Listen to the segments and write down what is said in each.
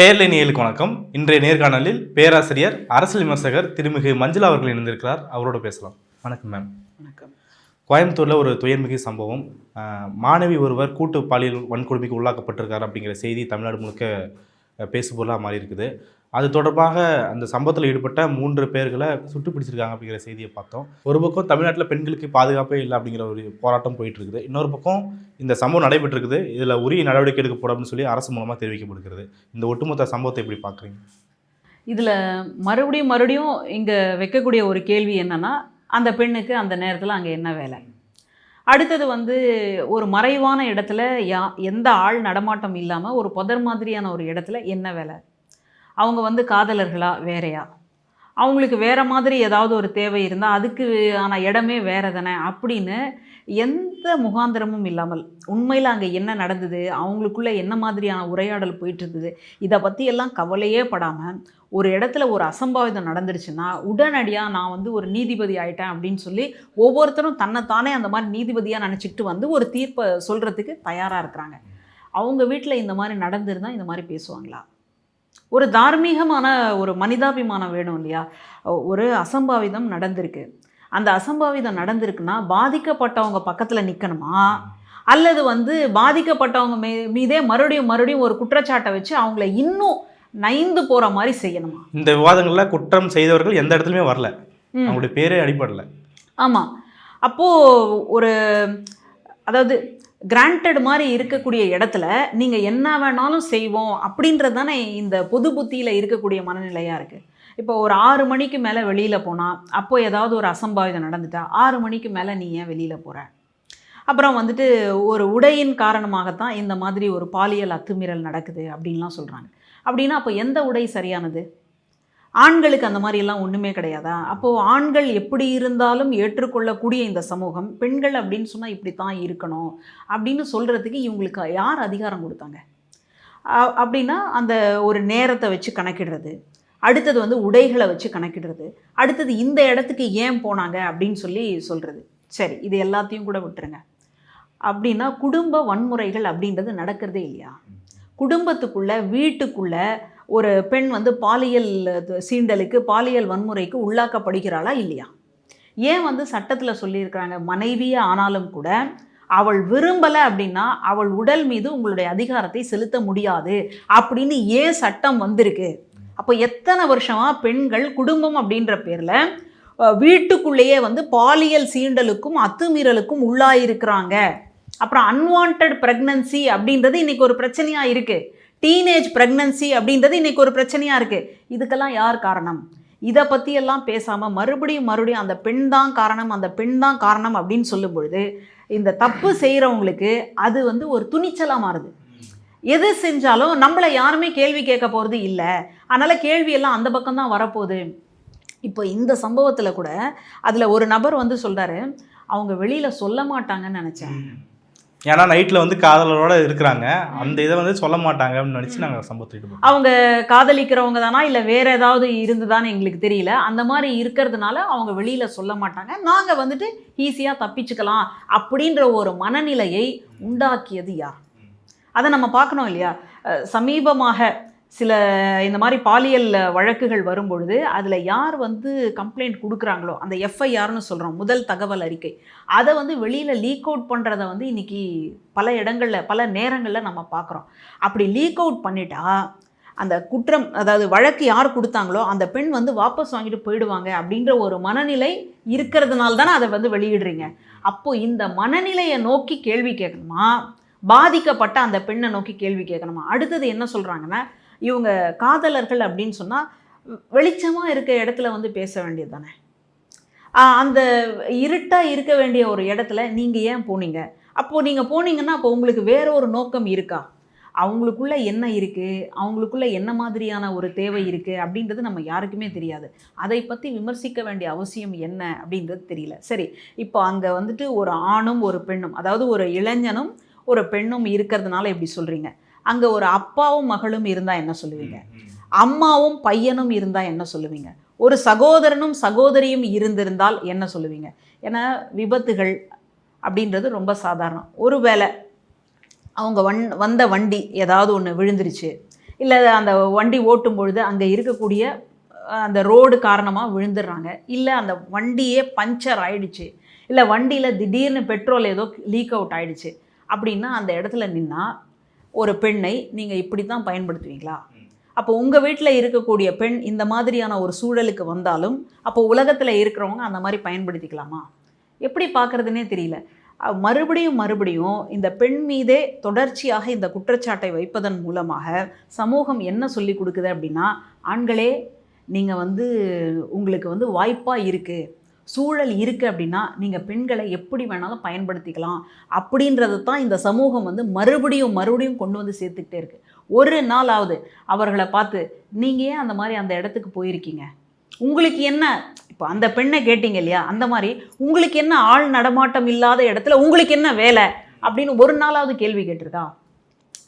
பேர்லை நேயலுக்கு வணக்கம். இன்றைய நேர்காணலில் பேராசிரியர் அரசியல் விமர்சகர் திருமிகு மஞ்சுளா அவர்கள் இணைந்திருக்கிறார். அவரோட பேசலாம். வணக்கம் மேம் வணக்கம். கோயம்புத்தூரில் ஒரு துயர்மிகு சம்பவம். மாணவி ஒருவர் கூட்டு பாலியல் வன்கொடுமைக்கு உள்ளாக்கப்பட்டிருக்கார் அப்படிங்கிற செய்தி தமிழ்நாடு முழுக்க பேசுபொருளாக மாறி இருக்குது அது தொடர்பாக அந்த சம்பவத்தில் ஈடுபட்ட மூன்று பேர்களை சுட்டு பிடிச்சிருக்காங்க அப்படிங்கிற செய்தியை பார்த்தோம். ஒரு பக்கம் தமிழ்நாட்டில் பெண்களுக்கு பாதுகாப்பே இல்லை அப்படிங்கிற ஒரு போராட்டம் போயிட்டு இருக்குது இன்னொரு பக்கம் இந்த சம்பவம் நடைபெற்றிருக்குது. இதில் உரிய நடவடிக்கை எடுக்கப்படும் அப்படின்னு சொல்லி அரசு மூலமாக தெரிவிக்கப்படுகிறது. இந்த ஒட்டுமொத்த சம்பவத்தை எப்படி பார்க்குறீங்க? இதில் மறுபடியும் மறுபடியும் இங்கே வைக்கக்கூடிய ஒரு கேள்வி என்னென்னா அந்த பெண்ணுக்கு அந்த நேரத்தில் அங்கே என்ன வேலை? அடுத்தது வந்து ஒரு மறைவான இடத்துல யா எந்த ஆள் நடமாட்டம் இல்லாமல் ஒரு புதர் மாதிரியான ஒரு இடத்துல என்ன வேலை? அவங்க வந்து காதலர்களா? வேறையா? அவங்களுக்கு வேறு மாதிரி ஏதாவது ஒரு தேவை இருந்தால் அதுக்கு ஆன இடமே வேறு தானே? அப்படின்னு எந்த முகாந்திரமும் இல்லாமல் உண்மையில் அங்கே என்ன நடந்தது? அவங்களுக்குள்ளே என்ன மாதிரியான உரையாடல் போயிட்டு இருந்தது இதை பற்றி எல்லாம் கவலையே படாமல் ஒரு இடத்துல ஒரு அசம்பாவிதம் நடந்துடுச்சுன்னா உடனடியாக நான் வந்து ஒரு நீதிபதி ஆயிட்டேன் அப்படின்னு சொல்லி ஒவ்வொருத்தரும் தன்னைத்தானே அந்த மாதிரி நீதிபதியாக நினச்சிக்கிட்டு வந்து ஒரு தீர்ப்பை சொல்கிறதுக்கு தயாராக இருக்கிறாங்க. அவங்க வீட்டில் இந்த மாதிரி நடந்திருந்தால் இந்த மாதிரி பேசுவாங்களா? ஒரு தார்மீகமான ஒரு மனிதாபிமானம் வேணும் இல்லையா? ஒரு அசம்பாவிதம் நடந்திருக்கு. அந்த அசம்பாவிதம் நடந்திருக்குன்னா பாதிக்கப்பட்டவங்க பக்கத்தில் நிற்கணுமா அல்லது வந்து பாதிக்கப்பட்டவங்க மீ மீதே மறுபடியும் மறுபடியும் ஒரு குற்றச்சாட்டை வச்சு அவங்கள இன்னும் நைந்து போகிற மாதிரி செய்யணுமா? இந்த விவாதங்களில் குற்றம் செய்தவர்கள் எந்த இடத்துலையுமே வரல. அவங்களுடைய பேரே அடிபடல. ஆமாம் அப்போது ஒரு அதாவது கிராண்டட் மாதிரி இருக்கக்கூடிய இடத்துல நீங்கள் என்ன வேணாலும் செய்வோம் அப்படின்றது தானே இந்த பொது புத்தியில் இருக்கக்கூடிய மனநிலையாக இருக்குது இப்போ ஒரு ஆறு மணிக்கு மேலே வெளியில் போனால் அப்போ ஏதாவது ஒரு அசம்பாவிதம் நடந்துட்டா ஆறு மணிக்கு மேலே நீ ஏன் வெளியில் போகிற அப்புறம் வந்துட்டு ஒரு உடையின் காரணமாகத்தான் இந்த மாதிரி ஒரு பாலியல் அத்துமீறல் நடக்குது அப்படின்லாம் சொல்கிறாங்க அப்படின்னா அப்போ எந்த உடை சரியானது? ஆண்களுக்கு அந்த மாதிரியெல்லாம் ஒன்றுமே கிடையாதா? அப்போது ஆண்கள் எப்படி இருந்தாலும் ஏற்றுக்கொள்ளக்கூடிய இந்த சமூகம் பெண்கள் அப்படின்னு சொன்னால் இப்படி தான் இருக்கணும் அப்படின்னு சொல்கிறதுக்கு இவங்களுக்கு யார் அதிகாரம் கொடுத்தாங்க? அப்படின்னா அந்த ஒரு நேரத்தை வச்சு கணக்கிடுறது. அடுத்தது வந்து உடைகளை வச்சு கணக்கிடுறது. அடுத்தது இந்த இடத்துக்கு ஏன் போனாங்க அப்படின்னு சொல்லி சொல்கிறது சரி இது எல்லாத்தையும் கூட விட்டுருங்க. அப்படின்னா குடும்ப வன்முறைகள் அப்படின்றது நடக்கிறதே இல்லையா? குடும்பத்துக்குள்ளே வீட்டுக்குள்ளே ஒரு பெண் வந்து பாலியல் இது சீண்டலுக்கு பாலியல் வன்முறைக்கு உள்ளாக்கப்படுகிறாளா இல்லையா? ஏன் வந்து சட்டத்தில் சொல்லியிருக்கிறாங்க மனைவியே ஆனாலும் கூட அவள் விரும்பலை அப்படின்னா அவள் உடல் மீது உங்களுடைய அதிகாரத்தை செலுத்த முடியாது அப்படின்னு ஏன் சட்டம் வந்திருக்கு? அப்போ எத்தனை வருஷமாக பெண்கள் குடும்பம் அப்படின்ற பேரில் வீட்டுக்குள்ளேயே வந்து பாலியல் சீண்டலுக்கும் அத்துமீறலுக்கும் உள்ளாயிருக்கிறாங்க. அப்புறம் அன்வான்ட் ப்ரெக்னன்சி அப்படின்றது இன்றைக்கி ஒரு பிரச்சனையாக இருக்குது டீனேஜ் ப்ரெக்னன்சி அப்படின்றது இன்னைக்கு ஒரு பிரச்சனையாக இருக்குது இதுக்கெல்லாம் யார் காரணம்? இதை பற்றியெல்லாம் பேசாமல் மறுபடியும் மறுபடியும் அந்த பெண் தான் காரணம் அந்த பெண் தான் காரணம் அப்படின்னு சொல்லும் பொழுது இந்த தப்பு செய்கிறவங்களுக்கு அது வந்து ஒரு துணிச்சலாக மாறுது. எது செஞ்சாலும் நம்மளை யாருமே கேள்வி கேட்க போகிறது இல்லை. அதனால் கேள்வியெல்லாம் அந்த பக்கம் தான் வரப்போகுது. இப்போ இந்த சம்பவத்தில் கூட அதில் ஒரு நபர் வந்து சொல்கிறாரு அவங்க வெளியில் சொல்ல மாட்டாங்கன்னு நினச்சேன். ஏன்னா நைட்டில் வந்து காதலரோட இருக்கிறாங்க. அந்த இதை வந்து சொல்ல மாட்டாங்க அப்படின்னு நினச்சி நாங்கள் சம்பவத்தை அவங்க காதலிக்கிறவங்க தானா? இல்லை வேற ஏதாவது இருந்ததான்னு எங்களுக்கு தெரியல. அந்த மாதிரி இருக்கிறதுனால அவங்க வெளியில் சொல்ல மாட்டாங்க. நாங்கள் வந்துட்டு ஈஸியாக தப்பிச்சுக்கலாம் அப்படின்ற ஒரு மனநிலையை உண்டாக்கியது யார்? அதை நம்ம பார்க்கணும் இல்லையா? சமீபமாக சில இந்த மாதிரி பாலியல் வழக்குகள் வரும்பொழுது அதில் யார் வந்து கம்ப்ளைண்ட் கொடுக்குறாங்களோ அந்த எஃப்ஐஆர்னு சொல்கிறோம் முதல் தகவல் அறிக்கை. அதை வந்து வெளியில் லீக் அவுட் பண்ணுறத வந்து இன்னைக்கு பல இடங்களில் பல நேரங்களில் நம்ம பார்க்குறோம். அப்படி லீக் அவுட் பண்ணிட்டா அந்த குற்றம் அதாவது வழக்கு யார் கொடுத்தாங்களோ அந்த பெண் வந்து வாபஸ் வாங்கிட்டு போயிடுவாங்க அப்படின்ற ஒரு மனநிலை இருக்கிறதுனால தானே அதை வந்து வெளியிடுறீங்க. அப்போது இந்த மனநிலையை நோக்கி கேள்வி கேட்கணுமா? பாதிக்கப்பட்ட அந்த பெண்ணை நோக்கி கேள்வி கேட்கணுமா? அடுத்தது என்ன சொல்கிறாங்கன்னா இவங்க காதலர்கள் அப்படின்னு சொன்னால் வெளிச்சமாக இருக்க இடத்துல வந்து பேச வேண்டியது தானே அந்த இருட்டாக இருக்க வேண்டிய ஒரு இடத்துல நீங்கள் ஏன் போனீங்க? அப்போது நீங்கள் போனீங்கன்னா அப்போ உங்களுக்கு வேற ஒரு நோக்கம் இருக்கா? அவங்களுக்குள்ளே என்ன இருக்குது அவங்களுக்குள்ளே என்ன மாதிரியான ஒரு தேவை இருக்குது அப்படின்றது நம்ம யாருக்குமே தெரியாது. அதை பற்றி விமர்சிக்க வேண்டிய அவசியம் என்ன அப்படின்றது தெரியல. சரி இப்போ அங்கே வந்துட்டு ஒரு ஆணும் ஒரு பெண்ணும் அதாவது ஒரு இளைஞனும் ஒரு பெண்ணும் இருக்கிறதுனால இப்படி சொல்கிறீங்க அங்கே ஒரு அப்பாவும் மகளும் இருந்தால் என்ன சொல்லுவீங்க? அம்மாவும் பையனும் இருந்தால் என்ன சொல்லுவீங்க? ஒரு சகோதரனும் சகோதரியும் இருந்திருந்தால் என்ன சொல்லுவீங்க? ஏன்னா விபத்துகள் அப்படின்றது ரொம்ப சாதாரணம். ஒருவேளை அவங்க வண் வந்த வண்டி ஏதாவது ஒன்று விழுந்துருச்சு இல்லை அந்த வண்டி ஓட்டும் பொழுது அங்கே இருக்கக்கூடிய அந்த ரோடு காரணமாக விழுந்துடுறாங்க இல்லை அந்த வண்டியே பஞ்சர் ஆயிடுச்சு இல்லை வண்டியில் திடீர்னு பெட்ரோல் ஏதோ லீக் அவுட் ஆயிடுச்சு அப்படின்னா அந்த இடத்துல நின்னா ஒரு பெண்ணை நீங்கள் இப்படி தான் பயன்படுத்துவீங்களா அப்போ உங்கள் வீட்டில் இருக்கக்கூடிய பெண் இந்த மாதிரியான ஒரு சூழலுக்கு வந்தாலும் அப்போ உலகத்தில் இருக்கிறவங்க அந்த மாதிரி பயன்படுத்திக்கலாமா? எப்படி பார்க்குறதுனே தெரியல. மறுபடியும் மறுபடியும் இந்த பெண் மீதே தொடர்ச்சியாக இந்த குற்றச்சாட்டை வைப்பதன் மூலமாக சமூகம் என்ன சொல்லி கொடுக்குது அப்படின்னா ஆண்களே நீங்கள் வந்து உங்களுக்கு வந்து வாய்ப்பாக இருக்குது சூழல் இருக்குது அப்படின்னா நீங்கள் பெண்களை எப்படி வேணாலும் பயன்படுத்திக்கலாம் அப்படின்றது தான் இந்த சமூகம் வந்து மறுபடியும் மறுபடியும் கொண்டு வந்து சேர்த்துக்கிட்டே இருக்குது ஒரு நாளாவது அவர்களை பார்த்து நீங்கள் ஏன் அந்த மாதிரி அந்த இடத்துக்கு போயிருக்கீங்க? உங்களுக்கு என்ன? இப்போ அந்த பெண்ணை கேட்டீங்க இல்லையா? அந்த மாதிரி உங்களுக்கு என்ன ஆள் நடமாட்டம் இல்லாத இடத்துல உங்களுக்கு என்ன வேலை? அப்படின்னு ஒரு நாளாவது கேள்வி கேட்டிருக்கா?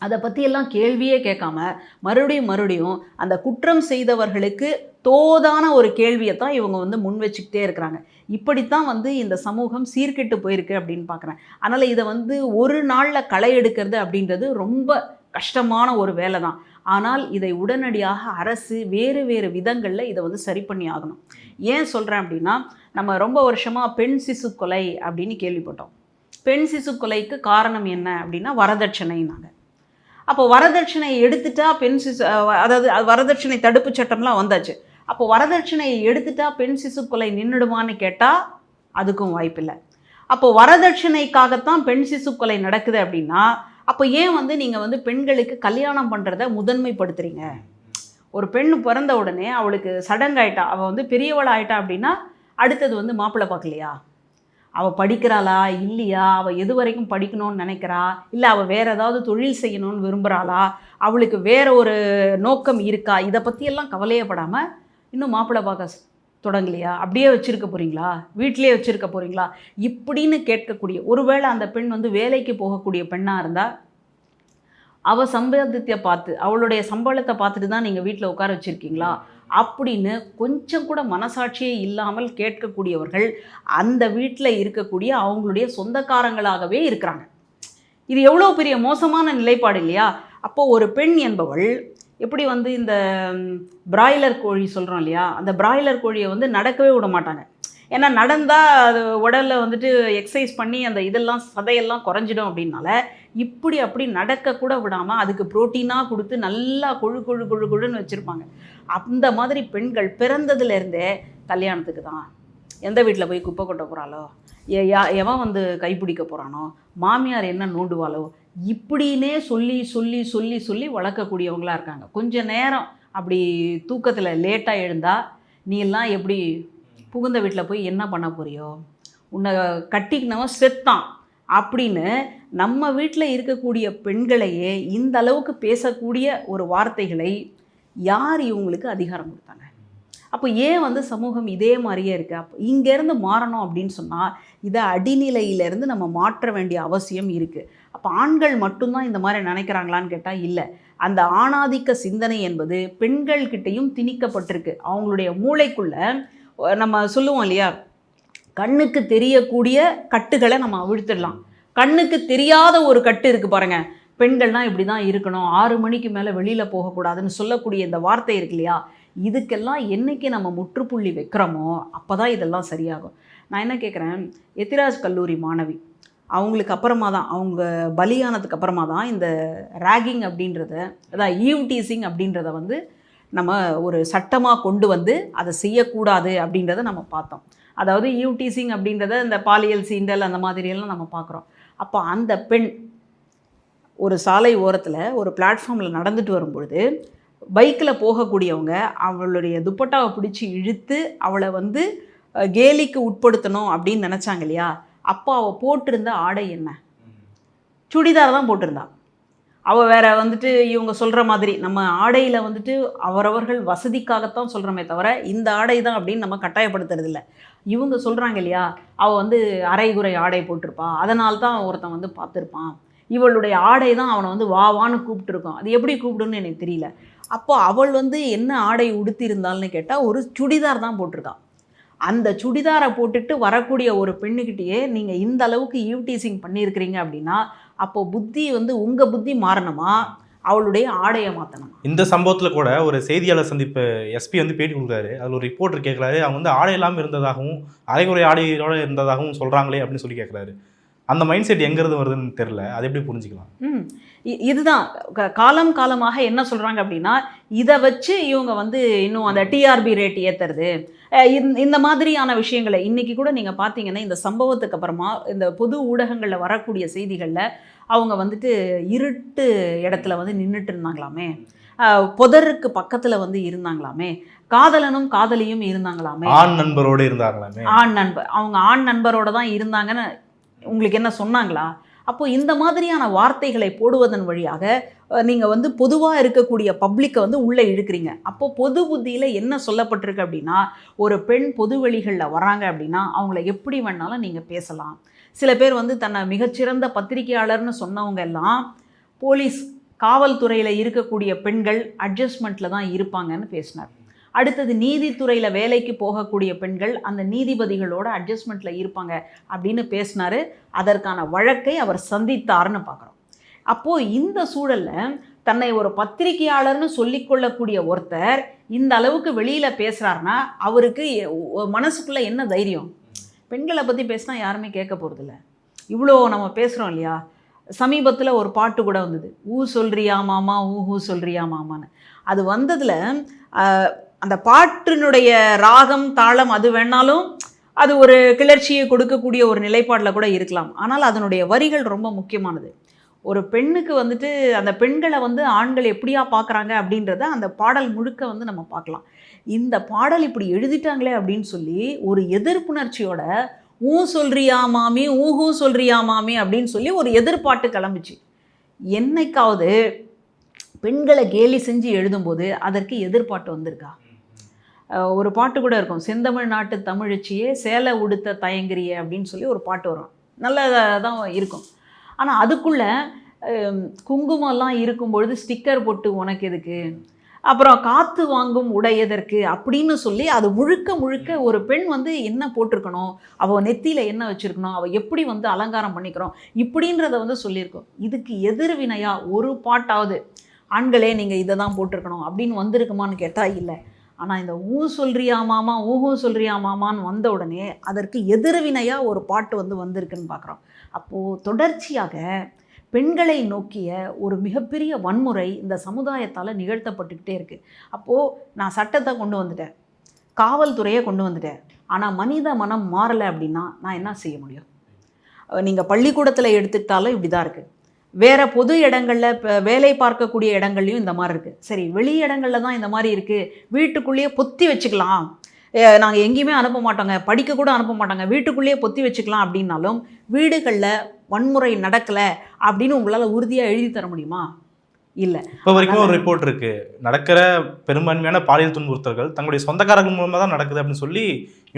அதை பற்றியெல்லாம் கேள்வியே கேட்காம மறுபடியும் மறுபடியும் அந்த குற்றம் செய்தவர்களுக்கு தோதான ஒரு கேள்வியை தான் இவங்க வந்து முன் வச்சுக்கிட்டே இருக்கிறாங்க. இப்படித்தான் வந்து இந்த சமூகம் சீர்கெட்டு போயிருக்கு அப்படின்னு பார்க்குறேன் அதனால் இதை வந்து ஒரு நாளில் களை எடுக்கிறது அப்படின்றது ரொம்ப கஷ்டமான ஒரு வேலை தான் ஆனால் இதை உடனடியாக அரசு வேறு வேறு விதங்களில் இதை வந்து சரி பண்ணி ஆகணும். ஏன் சொல்கிறேன் அப்படின்னா நம்ம ரொம்ப வருஷமாக பெண் சிசு கொலை அப்படின்னு கேள்விப்பட்டோம். பெண் சிசு கொலைக்கு காரணம் என்ன அப்படின்னா வரதட்சணைனாங்க அப்போ வரதட்சணையை எடுத்துட்டா பெண் சிசு அதாவது அது வரதட்சணை தடுப்பு சட்டம்லாம் வந்தாச்சு. அப்போ வரதட்சணையை எடுத்துட்டா பெண் சிசு கொலை நின்றுடுமான்னு கேட்டால் அதுக்கும் வாய்ப்பில்லை. அப்போ வரதட்சணைக்காகத்தான் பெண் சிசு கொலை நடக்குது அப்படின்னா அப்போ ஏன் வந்து நீங்கள் வந்து பெண்களுக்கு கல்யாணம் பண்ணுறத முதன்மைப்படுத்துறீங்க? ஒரு பெண் பிறந்த உடனே அவளுக்கு சடங்காயிட்டா அவள் வந்து பெரியவள் ஆயிட்டா அப்படின்னா அடுத்தது வந்து மாப்பிள்ளை பார்க்கலையா? அவள் படிக்கிறாளா? இல்லையா? அவள் எது வரைக்கும் படிக்கணும்னு நினைக்கிறா? இல்லை அவள் வேறு ஏதாவது தொழில் செய்யணும்னு விரும்புகிறாளா அவளுக்கு வேறு ஒரு நோக்கம் இருக்கா? இதை பற்றியெல்லாம் கவலையப்படாமல் இன்னும் மாப்பிள்ளை பார்க்க தொடங்கலையா? அப்படியே வச்சுருக்க போகிறீங்களா வீட்டிலேயே வச்சுருக்க போகிறீங்களா இப்படின்னு கேட்கக்கூடிய ஒருவேளை அந்த பெண் வந்து வேலைக்கு போகக்கூடிய பெண்ணாக இருந்தால் அவள் சம்பாதித்த பார்த்து அவளுடைய சம்பளத்தை பார்த்துட்டு தான் நீங்கள் வீட்டில் உட்கார வச்சுருக்கீங்களா? அப்படின்னு கொஞ்சம் கூட மனசாட்சியே இல்லாமல் கேட்கக்கூடியவர்கள் அந்த வீட்டில் இருக்கக்கூடிய அவங்களுடைய சொந்தக்காரங்களாகவே இருக்கிறாங்க. இது எவ்வளோ பெரிய மோசமான நிலைப்பாடு இல்லையா? அப்போ ஒரு பெண் என்பவள் எப்படி வந்து இந்த பிராய்லர் கோழி சொல்கிறோம் இல்லையா? அந்த பிராய்லர் கோழியை வந்து நடக்கவே விட மாட்டாங்க. ஏன்னா நடந்தால் அது உடலில் வந்துட்டு எக்ஸசைஸ் பண்ணி அந்த இதெல்லாம் சதையெல்லாம் குறைஞ்சிடும் அப்படின்னால இப்படி அப்படி நடக்க கூட விடாமல் அதுக்கு புரோட்டீனாக கொடுத்து நல்லா கொழு கொழு கொழு கொழுன்னு வச்சுருப்பாங்க. அந்த மாதிரி பெண்கள் பிறந்ததுலேருந்தே கல்யாணத்துக்கு தான் எந்த வீட்டில் போய் குப்பை கொட்ட போகிறாளோ யா எவன் வந்து கைப்பிடிக்க போகிறானோ மாமியார் என்ன நோண்டுவாளோ? இப்படின்னே சொல்லி சொல்லி சொல்லி சொல்லி வளர்க்கக்கூடியவங்களா இருக்காங்க. கொஞ்சம் நேரம் அப்படி தூக்கத்தில் லேட்டாக எழுந்தா நீ எல்லாம் எப்படி புகுந்த வீட்டில் போய் என்ன பண்ண போறியோ? உன்னை கட்டிக்கினவன் செத்தான். அப்படின்னு நம்ம வீட்டில் இருக்கக்கூடிய பெண்களையே இந்த அளவுக்கு பேசக்கூடிய ஒரு வார்த்தைகளை யார் இவங்களுக்கு அதிகாரம் கொடுத்தாங்க? அப்போ ஏன் வந்து சமூகம் இதே மாதிரியே இருக்குது அப்போ இங்கேருந்து மாறணும் அப்படின்னு சொன்னால் இதை அடிநிலையிலேருந்து நம்ம மாற்ற வேண்டிய அவசியம் இருக்குது அப்போ ஆண்கள் மட்டும்தான் இந்த மாதிரி நினைக்கிறாங்களான்னு கேட்டால் இல்லை. அந்த ஆணாதிக்க சிந்தனை என்பது பெண்கள்கிட்டையும் திணிக்கப்பட்டிருக்கு. அவங்களுடைய மூளைக்குள்ள நம்ம சொல்லுவோம் இல்லையா? கண்ணுக்கு தெரியக்கூடிய கட்டுகளை நம்ம அவிழ்த்துடலாம். கண்ணுக்கு தெரியாத ஒரு கட்டு இருக்குது பாருங்கள் பெண்கள்லாம் இப்படி தான் இருக்கணும். ஆறு மணிக்கு மேலே வெளியில் போகக்கூடாதுன்னு சொல்லக்கூடிய இந்த வார்த்தை இருக்கு இல்லையா? இதுக்கெல்லாம் என்னைக்கு நம்ம முற்றுப்புள்ளி வைக்கிறோமோ அப்போ தான் இதெல்லாம் சரியாகும். நான் என்ன கேட்குறேன் எத்திராஜ் கல்லூரி மாணவி. அவங்களுக்கு அப்புறமா தான் அவங்க பலியானதுக்கு அப்புறமா தான் இந்த ரேகிங் அப்படின்றத அதான் ஈவ் டீசிங் அப்படின்றத வந்து நம்ம ஒரு சட்டமாக கொண்டு வந்து அதை செய்யக்கூடாது அப்படின்றத நம்ம பார்த்தோம். அதாவது யூடிசிங் டீசிங் அப்படின்றத இந்த பாலியல் சீண்டல் அந்த மாதிரியெல்லாம் நம்ம பார்க்குறோம். அப்போ அந்த பெண் ஒரு சாலை ஓரத்தில் ஒரு பிளாட்ஃபார்மில் நடந்துட்டு வரும்பொழுது பைக்கில் போகக்கூடியவங்க அவளுடைய துப்பட்டாவை பிடிச்சி இழுத்து அவளை வந்து கேலிக்கு உட்படுத்தணும் அப்படின்னு நினச்சாங்க இல்லையா? அப்போ அவள் போட்டிருந்த ஆடை என்ன? சுடிதார் தான் போட்டிருந்தா. அவள் வேற வந்துட்டு இவங்க சொல்கிற மாதிரி நம்ம ஆடையில் வந்துட்டு அவரவர்கள் வசதிக்காகத்தான் சொல்கிறோமே தவிர இந்த ஆடை தான் அப்படின்னு நம்ம கட்டாயப்படுத்துறது இல்லை. இவங்க சொல்கிறாங்க இல்லையா? அவள் வந்து அரைகுறை ஆடை போட்டிருப்பா. அதனால்தான் ஒருத்தன் வந்து பார்த்துருப்பான். இவளுடைய ஆடை தான் அவனை வந்து வா வான்னு கூப்பிட்டுருக்கோம் அது எப்படி கூப்பிடுன்னு எனக்கு தெரியல. அப்போ அவள் வந்து என்ன ஆடை உடுத்தியிருந்தாள்னு கேட்டால் ஒரு சுடிதார் தான் போட்டிருக்கான் அந்த சுடிதாரை போட்டுட்டு வரக்கூடிய ஒரு பெண்ணுக்கிட்டேயே நீங்கள் இந்த அளவுக்கு ஈவ்டீசிங் பண்ணியிருக்கிறீங்க அப்படின்னா அப்போ புத்தி வந்து உங்கள் புத்தி மாறணுமா? அவளுடைய ஆடையை மாற்றணும் இந்த சம்பவத்தில் கூட ஒரு செய்தியாளர் சந்திப்பு எஸ்பி வந்து பேட்டி கொடுக்குறாரு. அதில் ஒரு ரிப்போர்ட்டர் கேட்குறாரு அவங்க வந்து ஆடை இல்லாமல் இருந்ததாகவும் அரைகுறை ஆடையோடு இருந்ததாகவும் சொல்கிறாங்களே அப்படின்னு சொல்லி கேட்குறாரு அந்த மைண்ட் செட் எங்கேருந்து வருதுன்னு தெரில அதை எப்படி புரிஞ்சுக்கலாம்? ம். இதுதான். காலம் காலமாக என்ன சொல்கிறாங்க அப்படின்னா இதை வச்சு இவங்க வந்து இன்னும் அந்த டிஆர்பி ரேட் ஏற்றுறது இந்த மாதிரியான விஷயங்களை இன்றைக்கி கூட நீங்கள் பார்த்தீங்கன்னா இந்த சம்பவத்துக்கு அப்புறமா இந்த பொது ஊடகங்களில் வரக்கூடிய செய்திகளில் அவங்க வந்துட்டு இருட்டு இடத்துல வந்து நின்றுட்டு இருந்தாங்களாமே. புதருக்கு பக்கத்தில் வந்து இருந்தாங்களாமே. காதலனும் காதலியும் இருந்தாங்களாமே. ஆண் நண்பரோடு இருந்தாங்களாமே. ஆண் நண்பர் அவங்க ஆண் நண்பரோட தான் இருந்தாங்கன்னு உங்களுக்கு என்ன சொன்னாங்களா? அப்போ இந்த மாதிரியான வார்த்தைகளை போடுவதன் வழியாக நீங்கள் வந்து பொதுவாக இருக்கக்கூடிய பப்ளிக்கை வந்து உள்ளே இழுக்கிறீங்க. அப்போ பொது புத்தியில் என்ன சொல்லப்பட்டிருக்கு அப்படின்னா ஒரு பெண் பொது வெளிகளில் வராங்க அப்படின்னா அவங்கள எப்படி வேணாலும் நீங்கள் பேசலாம். சில பேர் வந்து தன்னை மிகச்சிறந்த பத்திரிகையாளர்னு சொன்னவங்க எல்லாம் போலீஸ் காவல்துறையில் இருக்கக்கூடிய பெண்கள் அட்ஜஸ்ட்மெண்ட்டில் தான் இருப்பாங்கன்னு பேசினார். அடுத்தது நீதித்துறையில் வேலைக்கு போகக்கூடிய பெண்கள் அந்த நீதிபதிகளோட அட்ஜஸ்ட்மெண்ட்டில் இருப்பாங்க அப்படின்னு பேசினார். அதற்கான வழக்கை அவர் சந்தித்தார்னு பார்க்குறோம் அப்போது இந்த சூழலில் தன்னை ஒரு பத்திரிகையாளர்னு சொல்லிக்கொள்ளக்கூடிய ஒருத்தர் இந்த அளவுக்கு வெளியில் பேசுகிறாருன்னா அவருக்கு மனசுக்குள்ளே என்ன தைரியம்? பெண்களை பற்றி பேசினா யாருமே கேட்க போகிறதில்ல இவ்வளோ நம்ம பேசுகிறோம் இல்லையா? சமீபத்தில் ஒரு பாட்டு கூட வந்தது. ஊ சொல்றியா மாமா ஊ ஹூ சொல்றியா மாமான்னு. அது வந்ததில் அந்த பாட்டினுடைய ராகம் தாளம் அது வேணாலும் அது ஒரு கிளர்ச்சியை கொடுக்கக்கூடிய ஒரு நிலைப்பாடில் கூட இருக்கலாம். ஆனால் அதனுடைய வரிகள் ரொம்ப முக்கியமானது. ஒரு பெண்ணுக்கு வந்துட்டு அந்த பெண்களை வந்து ஆண்கள் எப்படியா பார்க்குறாங்க அப்படின்றத அந்த பாடல் முழுக்க வந்து நம்ம பார்க்கலாம் இந்த பாடல் இப்படி எழுதிட்டாங்களே அப்படின்னு சொல்லி ஒரு எதிர்ப்புணர்ச்சியோட ஊ சொல்றியா மாமி ஊஹூ சொல்றியா மாமி அப்படின்னு சொல்லி ஒரு எதிர்பாட்டு கிளம்புச்சு. என்னைக்காவது பெண்களை கேலி செஞ்சு எழுதும்போது அதற்கு எதிர்பாட்டு வந்திருக்கா? ஒரு பாட்டு கூட இருக்கும். செந்தமிழ் நாட்டு தமிழச்சியே சேலை உடுத்த தயங்கிறியே அப்படின்னு சொல்லி ஒரு பாட்டு வரும். நல்லதாக தான் இருக்கும். ஆனால் அதுக்குள்ளே குங்குமம்லாம் இருக்கும் பொழுது ஸ்டிக்கர் போட்டு உனக்கு எதுக்கு? அப்புறம் காற்று வாங்கும் உடை எதற்கு? அப்படின்னு சொல்லி அது முழுக்க முழுக்க ஒரு பெண் வந்து என்ன போட்டிருக்கணும்? அவள் நெத்தியில் என்ன வச்சுருக்கணும்? அவள் எப்படி வந்து அலங்காரம் பண்ணிக்கிறோம்? இப்படின்றத வந்து சொல்லியிருக்கோம். இதுக்கு எதிர்வினையாக ஒரு பாட்டாவது ஆண்களே நீங்கள் இதை தான் போட்டிருக்கணும் அப்படின்னு வந்திருக்குமான்னு கேட்டால் இல்லை. ஆனால் இந்த ஊ சொல்றியா மாமா ஊஹூ சொல்றியா மாமான்னு வந்த உடனே அதற்கு எதிர்வினையாக ஒரு பாட்டு வந்து வந்திருக்குன்னு பார்க்குறோம் அப்போது தொடர்ச்சியாக பெண்களை நோக்கிய ஒரு மிகப்பெரிய வன்முறை இந்த சமுதாயத்தால் நிகழ்த்தப்பட்டுக்கிட்டே இருக்குது அப்போது நான் சட்டத்தை கொண்டு வந்துட்டேன் காவல்துறையை கொண்டு வந்துட்டேன். ஆனால் மனித மனம் மாறலை அப்படின்னா நான் என்ன செய்ய முடியும்? நீங்கள் பள்ளிக்கூடத்தில் எடுத்துக்கிட்டாலும் இப்படி தான் இருக்குது வேறு பொது இடங்களில் இப்போ வேலை பார்க்கக்கூடிய இடங்கள்லையும் இந்த மாதிரி இருக்குது சரி வெளி இடங்களில் தான் இந்த மாதிரி இருக்குது வீட்டுக்குள்ளேயே பொத்தி வச்சுக்கலாம். நாங்கள் எங்கேயுமே அனுப்ப மாட்டோங்க. படிக்க கூட அனுப்ப மாட்டாங்க. வீட்டுக்குள்ளேயே பொத்தி வச்சுக்கலாம் அப்படின்னாலும் வீடுகளில் வன்முறை நடக்கலை அப்படின்னு உங்களால் உறுதியாக எழுதி தர முடியுமா? இல்லை. இப்போ வரைக்கும் ஒரு ரிப்போர்ட் இருக்கு. நடக்கிற பெரும்பான்மையான பாலியல் துன்புறுத்தல்கள் தங்களுடைய சொந்தக்காரர்கள் மூலமாக தான் நடக்குது அப்படின்னு சொல்லி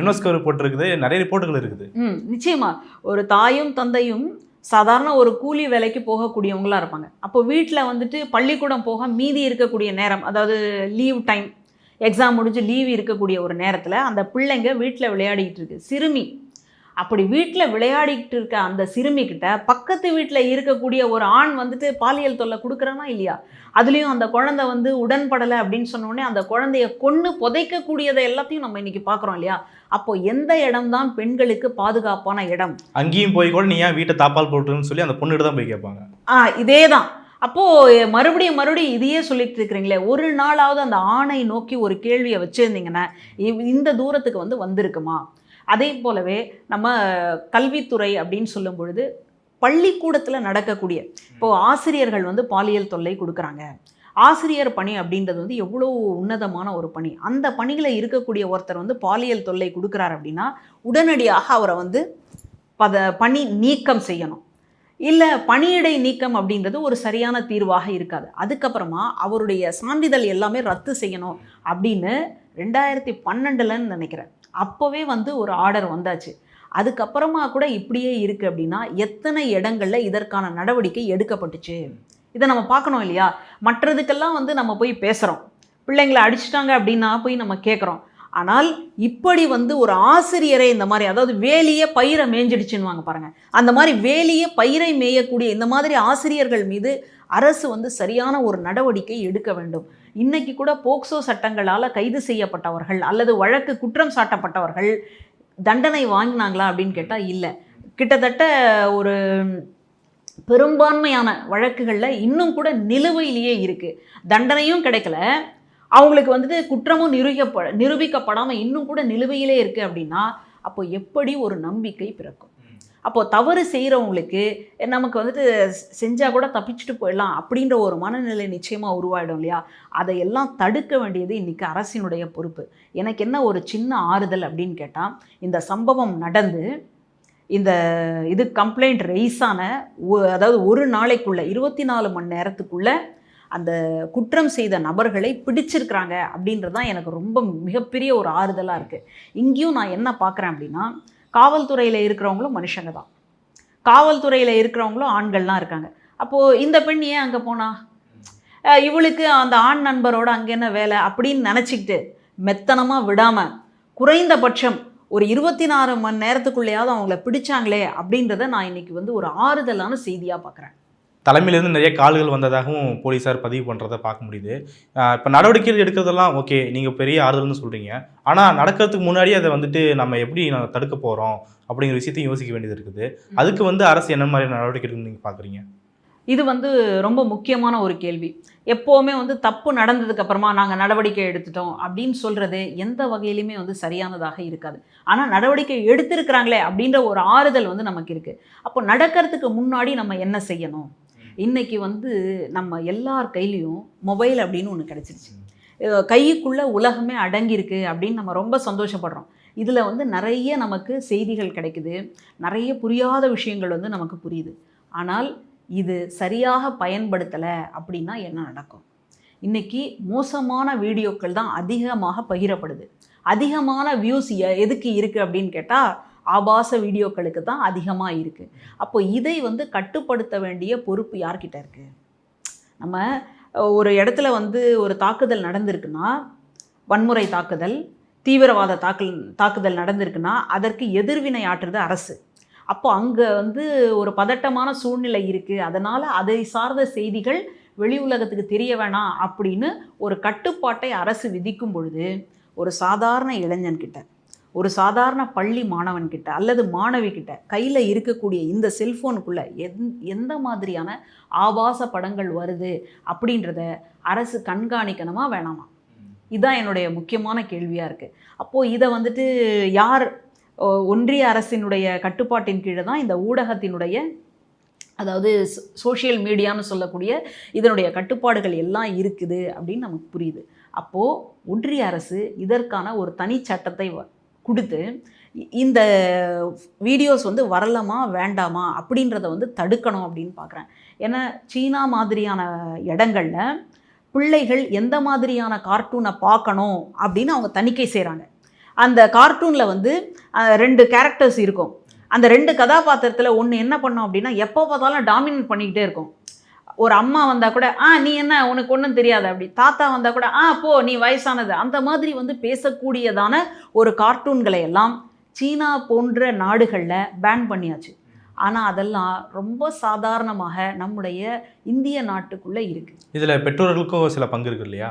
யுனெஸ்கோ ரிப்போர்ட் இருக்குது நிறைய ரிப்போர்ட்டுகள் இருக்குது. ம் நிச்சயமா. ஒரு தாயும் தந்தையும் சாதாரண ஒரு கூலி வேலைக்கு போகக்கூடியவங்களா இருப்பாங்க. அப்போ வீட்டில் வந்துட்டு பள்ளிக்கூடம் போக மீதி இருக்கக்கூடிய நேரம் அதாவது லீவ் டைம் எக்ஸாம் முடிஞ்சு லீவ் இருக்கக்கூடிய ஒரு நேரத்தில் அந்த பிள்ளைங்க வீட்டில் விளையாடிக்கிட்டு இருக்கு. சிறுமி அப்படி வீட்டில் விளையாடிக்கிட்டு இருக்க அந்த சிறுமி கிட்ட பக்கத்து வீட்டில் இருக்கக்கூடிய ஒரு ஆண் வந்துட்டு பாலியல் தொல்லை கொடுக்குறானா இல்லையா? அதுலேயும் அந்த குழந்தை வந்து உடன்படலை அப்படின்னு சொன்ன உடனே அந்த குழந்தைய கொன்று புதைக்கக்கூடியதை எல்லாத்தையும் நம்ம இன்னைக்கு பார்க்குறோம் இல்லையா? அப்போ எந்த இடம்தான் பெண்களுக்கு பாதுகாப்பான இடம்? அங்கேயும் போய் கூட நீ ஏன் வீட்டை தாப்பால் போட்டுன்னு சொல்லி அந்த பொண்ணுகிட்ட தான் போய் கேட்பாங்க. ஆ இதே தான் அப்போது மறுபடியும் மறுபடியும் இதையே சொல்லிட்டு இருக்கிறீங்களே ஒரு நாளாவது அந்த ஆணை நோக்கி ஒரு கேள்வியை வச்சுருந்தீங்கன்னா இவ்- இந்த தூரத்துக்கு வந்து வந்திருக்குமா? அதே போலவே நம்ம கல்வித்துறை அப்படின்னு சொல்லும் பொழுது பள்ளிக்கூடத்தில் நடக்கக்கூடிய இப்போது ஆசிரியர்கள் வந்து பாலியல் தொல்லை கொடுக்குறாங்க. ஆசிரியர் பணி அப்படின்றது வந்து எவ்வளோ உன்னதமான ஒரு பணி. அந்த பணியில் இருக்கக்கூடிய ஒருத்தர் வந்து பாலியல் தொல்லை கொடுக்குறாரு அப்படின்னா உடனடியாக அவரை வந்து பத பணி நீக்கம் செய்யணும். இல்லை பணியிடை நீக்கம் அப்படின்றது ஒரு சரியான தீர்வாக இருக்காது. அதுக்கப்புறமா அவருடைய சான்றிதழ் எல்லாமே ரத்து செய்யணும் அப்படின்னு ரெண்டாயிரத்தி பன்னெண்டுலன்னு நினைக்கிறேன். அப்போவே வந்து ஒரு ஆர்டர் வந்தாச்சு. அதுக்கப்புறமா கூட இப்படியே இருக்குது அப்படின்னா எத்தனை இடங்களில் இதற்கான நடவடிக்கை எடுக்கப்பட்டுச்சு? இதை நம்ம பார்க்கணும் இல்லையா? மற்றதுக்கெல்லாம் வந்து நம்ம போய் பேசுகிறோம் பிள்ளைங்களை அடிச்சிட்டாங்க அப்படின்னா போய் நம்ம கேட்குறோம் ஆனால் இப்படி வந்து ஒரு ஆசிரியரை இந்த மாதிரி அதாவது வேலியே பயிரை மேய்ஞ்சிடுச்சுன்னு பாருங்கள் அந்த மாதிரி வேலியே பயிரை மேயக்கூடிய இந்த மாதிரி ஆசிரியர்கள் மீது அரசு வந்து சரியான ஒரு நடவடிக்கை எடுக்க வேண்டும். இன்னைக்கு கூட போக்சோ சட்டங்களால் கைது செய்யப்பட்டவர்கள் அல்லது வழக்கு குற்றம் சாட்டப்பட்டவர்கள் தண்டனை வாங்கினாங்களா அப்படின்னு கேட்டால் இல்லை. கிட்டத்தட்ட ஒரு பெரும்பான்மையான வழக்குகளில் இன்னும் கூட நிலுவையிலேயே இருக்குது தண்டனையும் கிடைக்கல. அவங்களுக்கு வந்துட்டு குற்றமும் நிரூபிக்கப்ப நிரூபிக்கப்படாமல் இன்னும் கூட நிலுவையிலே இருக்குது அப்படின்னா அப்போ எப்படி ஒரு நம்பிக்கை பிறக்கும்? அப்போது தவறு செய்கிறவங்களுக்கு நமக்கு வந்துட்டு செஞ்சால் கூட தப்பிச்சுட்டு போயிடலாம் அப்படின்ற ஒரு மனநிலை நிச்சயமாக உருவாயிடும் இல்லையா? அதையெல்லாம் தடுக்க வேண்டியது இன்றைக்கி அரசினுடைய பொறுப்பு. எனக்கு என்ன ஒரு சின்ன ஆறுதல் அப்படின்னு கேட்டால் இந்த சம்பவம் நடந்து இந்த இது கம்ப்ளைண்ட் ரெய்ஸ் ஆன அதாவது ஒரு நாளைக்குள்ளே இருபத்தி நாலு மணி நேரத்துக்குள்ளே அந்த குற்றம் செய்த நபர்களை பிடிச்சிருக்கிறாங்க அப்படின்றது தான் எனக்கு ரொம்ப மிகப்பெரிய ஒரு ஆறுதலாக இருக்குது இங்கேயும் நான் என்ன பார்க்குறேன் அப்படின்னா காவல்துறையில் இருக்கிறவங்களும் மனுஷங்க தான். காவல்துறையில் இருக்கிறவங்களும் ஆண்கள்லாம் இருக்காங்க. அப்போது இந்த பெண் ஏன் அங்கே போனா? இவளுக்கு அந்த ஆண் நண்பரோட அங்கே என்ன வேலை அப்படின்னு நினச்சிக்கிட்டு மெத்தனமாக விடாமல் குறைந்தபட்சம் ஒரு இருபத்தி நாலு மணி நேரத்துக்குள்ளேயாவது அவங்கள பிடிச்சாங்களே அப்படின்றத நான் இன்றைக்கி வந்து ஒரு ஆறுதலான செய்தியாக பார்க்குறேன் தலைமையிலேருந்து நிறைய கால்கள் வந்ததாகவும் போலீஸார் பதிவு பண்ணுறதை பார்க்க முடியுது. இப்போ நடவடிக்கைகள் எடுக்கிறதெல்லாம் ஓகே நீங்கள் பெரிய ஆறுதல்னு சொல்கிறீங்க ஆனால் நடக்கிறதுக்கு முன்னாடி அதை வந்துட்டு நம்ம எப்படி நம்ம தடுக்க போகிறோம் அப்படிங்கிற விஷயத்தையும் யோசிக்க வேண்டியது இருக்குது. அதுக்கு வந்து அரசு என்ன மாதிரியான நடவடிக்கை எடுக்கணும்னு நீங்கள் பார்க்குறீங்க? இது வந்து ரொம்ப முக்கியமான ஒரு கேள்வி. எப்போவுமே வந்து தப்பு நடந்ததுக்கு அப்புறமா நாங்கள் நடவடிக்கை எடுத்துட்டோம் அப்படின்னு சொல்கிறது எந்த வகையிலுமே வந்து சரியானதாக இருக்காது. ஆனால் நடவடிக்கை எடுத்திருக்கிறாங்களே அப்படின்ற ஒரு ஆறுதல் வந்து நமக்கு இருக்குது அப்போ நடக்கிறதுக்கு முன்னாடி நம்ம என்ன செய்யணும்? இன்றைக்கி வந்து நம்ம எல்லார் கையிலையும் மொபைல் அப்படின்னு ஒன்று கிடச்சிருச்சு. கைக்குள்ளே உலகமே அடங்கியிருக்கு அப்படின்னு நம்ம ரொம்ப சந்தோஷப்படுறோம். இதில் வந்து நிறைய நமக்கு செய்திகள் கிடைக்குது. நிறைய புரியாத விஷயங்கள் வந்து நமக்கு புரியுது. ஆனால் இது சரியாக பயன்படுத்தலை அப்படின்னா என்ன நடக்கும்? இன்றைக்கி மோசமான வீடியோக்கள் தான் அதிகமாக பகிரப்படுது. அதிகமான வியூஸ் எதுக்கு இருக்குது அப்படின்னு கேட்டால் ஆபாச வீடியோக்களுக்கு தான் அதிகமாக இருக்குது அப்போ இதை வந்து கட்டுப்படுத்த வேண்டிய பொறுப்பு யார்கிட்ட இருக்குது நம்ம ஒரு இடத்துல வந்து ஒரு தாக்குதல் நடந்திருக்குன்னா வன்முறை தாக்குதல் தீவிரவாத தாக்கல் தாக்குதல் நடந்திருக்குன்னா அதற்கு எதிர்வினை ஆற்றுறது அரசு. அப்போ அங்கே வந்து ஒரு பதட்டமான சூழ்நிலை இருக்குது அதனால் அதை சார்ந்த செய்திகள் வெளி உலகத்துக்கு தெரிய வேணாம் அப்படின்னு ஒரு கட்டுப்பாட்டை அரசு விதிக்கும் பொழுது ஒரு சாதாரண இளைஞன்கிட்ட ஒரு சாதாரண பள்ளி மாணவன்கிட்ட அல்லது மாணவி கிட்ட கையில் இருக்கக்கூடிய இந்த செல்ஃபோனுக்குள்ளே எந் எந்த மாதிரியான ஆபாச படங்கள் வருது அப்படின்றத அரசு கண்காணிக்கணுமா வேணாமா? இதுதான் என்னுடைய முக்கியமான கேள்வியாக இருக்குது அப்போது இதை வந்துட்டு யார் ஓ, ஒன்றிய அரசினுடைய கட்டுப்பாட்டின் கீழே தான் இந்த ஊடகத்தினுடைய அதாவது சோஷியல் மீடியான்னு சொல்லக்கூடிய இதனுடைய கட்டுப்பாடுகள் எல்லாம் இருக்குது அப்படின்னு நமக்கு புரியுது. அப்போது ஒன்றிய அரசு இதற்கான ஒரு தனி சட்டத்தை வ- கொடுத்து இந்த வீடியோஸ் வந்து வரலாமா வேண்டாமா அப்படின்றத வந்து தடுக்கணும் அப்படின்னு பார்க்குறேன் ஏன்னா சீனா மாதிரியான இடங்களில் பிள்ளைகள் எந்த மாதிரியான கார்ட்டூனை பார்க்கணும் அப்படின்னு அவங்க தணிக்கை செய்கிறாங்க அந்த கார்ட்டூனில் வந்து ரெண்டு கேரக்டர்ஸ் இருக்கும். அந்த ரெண்டு கதாபாத்திரத்தில் ஒன்று என்ன பண்ணோம் அப்படின்னா எப்போ பார்த்தாலும் டாமினேட் பண்ணிக்கிட்டே இருக்கும். ஒரு அம்மா வந்தால் கூட ஆ நீ என்ன? உனக்கு ஒன்றும் தெரியாது அப்படி. தாத்தா வந்தால் கூட ஆ போ நீ வயசானது. அந்த மாதிரி வந்து பேசக்கூடியதான ஒரு கார்ட்டூன்களை எல்லாம் சீனா போன்ற நாடுகளில் பேன் பண்ணியாச்சு. ஆனால் அதெல்லாம் ரொம்ப சாதாரணமாக நம்முடைய இந்திய நாட்டுக்குள்ளே இருக்குது இதில் பெற்றோர்களுக்கும் சில பங்கு இருக்கு இல்லையா?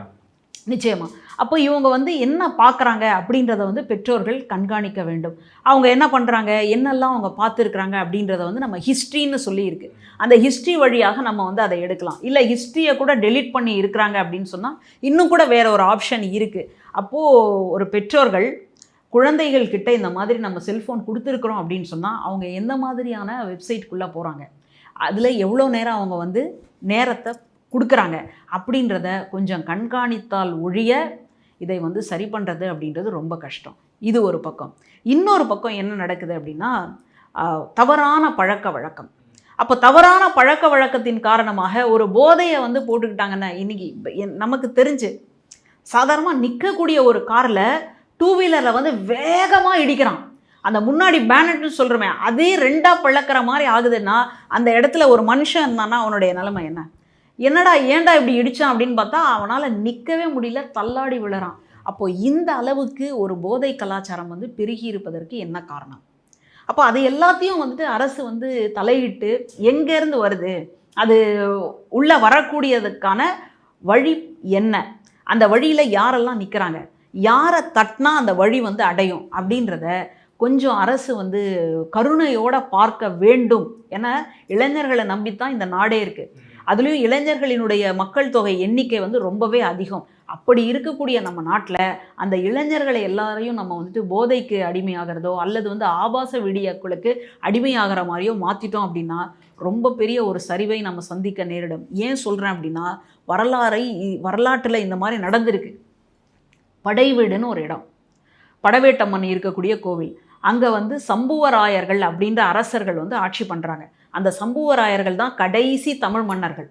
நிச்சயமா. அப்போ இவங்க வந்து என்ன பார்க்குறாங்க அப்படின்றத வந்து பெற்றோர்கள் கண்காணிக்க வேண்டும். அவங்க என்ன பண்ணுறாங்க? என்னெல்லாம் அவங்க பார்த்துருக்குறாங்க அப்படின்றத வந்து நம்ம ஹிஸ்ட்ரின்னு சொல்லியிருக்கு. அந்த ஹிஸ்ட்ரி வழியாக நம்ம வந்து அதை எடுக்கலாம். இல்லை ஹிஸ்ட்ரியை கூட டெலீட் பண்ணி இருக்கிறாங்க அப்படின்னு சொன்னால் இன்னும் கூட வேற ஒரு ஆப்ஷன் இருக்குது அப்போது ஒரு பெற்றோர்கள் குழந்தைகள் கிட்ட இந்த மாதிரி நம்ம செல்ஃபோன் கொடுத்துருக்குறோம் அப்படின்னு சொன்னால் அவங்க எந்த மாதிரியான வெப்சைட்குள்ளே போகிறாங்க அதில் எவ்வளோ நேரம் அவங்க வந்து நேரத்தை கொடுக்குறாங்க. அப்படின்றத கொஞ்சம் கண்காணித்தால் ஒழிய இதை வந்து சரி பண்ணுறது அப்படின்றது ரொம்ப கஷ்டம். இது ஒரு பக்கம். இன்னொரு பக்கம் என்ன நடக்குது அப்படின்னா தவறான பழக்க வழக்கம். அப்போ தவறான பழக்க வழக்கத்தின் காரணமாக ஒரு போதையை வந்து போட்டுக்கிட்டாங்கன்னா இன்னைக்கு என்- நமக்கு தெரிஞ்சு சாதாரணமாக நிற்கக்கூடிய ஒரு காரில் டூ வீலரில் வந்து வேகமாக இடிக்கிறான். அந்த முன்னாடி பேனட்னு சொல்கிறோமே அதே ரெண்டாக பழக்கிற மாதிரி ஆகுதுன்னா அந்த இடத்துல ஒரு மனுஷன் இருந்தான்னா அவனுடைய நிலைமை என்ன? என்னடா ஏன்டா இப்படி இடித்தான் அப்படின்னு பார்த்தா அவனால் நிற்கவே முடியல தள்ளாடி விழுறான். அப்போ இந்த அளவுக்கு ஒரு போதை கலாச்சாரம் வந்து பெருகி இருப்பதற்கு என்ன காரணம்? அப்போ அது எல்லாத்தையும் வந்துட்டு அரசு வந்து தலையிட்டு எங்கேருந்து வருது? அது உள்ளே வரக்கூடியதுக்கான வழி என்ன? அந்த வழியில் யாரெல்லாம் நிற்கிறாங்க யாரை தட்டினா அந்த வழி வந்து அடையும்? அப்படின்றத கொஞ்சம் அரசு வந்து கருணையோட பார்க்க வேண்டும். ஏன்னா இளைஞர்களை நம்பித்தான் இந்த நாடே இருக்குது அதுலேயும் இளைஞர்களினுடைய மக்கள் தொகை எண்ணிக்கை வந்து ரொம்பவே அதிகம். அப்படி இருக்கக்கூடிய நம்ம நாட்டில் அந்த இளைஞர்களை எல்லாரையும் நம்ம வந்துட்டு போதைக்கு அடிமையாகிறதோ அல்லது வந்து ஆபாச விடியாக்களுக்கு அடிமையாகிற மாதிரியோ மாற்றிட்டோம் அப்படின்னா ரொம்ப பெரிய ஒரு சரிவை நம்ம சந்திக்க நேரிடும். ஏன் சொல்கிறேன் அப்படின்னா வரலாறை வரலாற்றில் இந்த மாதிரி நடந்திருக்கு. படைவீடுன்னு ஒரு இடம். படவேட்டம்மன் இருக்கக்கூடிய கோவில். அங்கே வந்து சம்புவராயர்கள் அப்படின்ற அரசர்கள் வந்து ஆட்சி பண்ணுறாங்க அந்த சம்புவராயர்கள் தான் கடைசி தமிழ் மன்னர்கள்.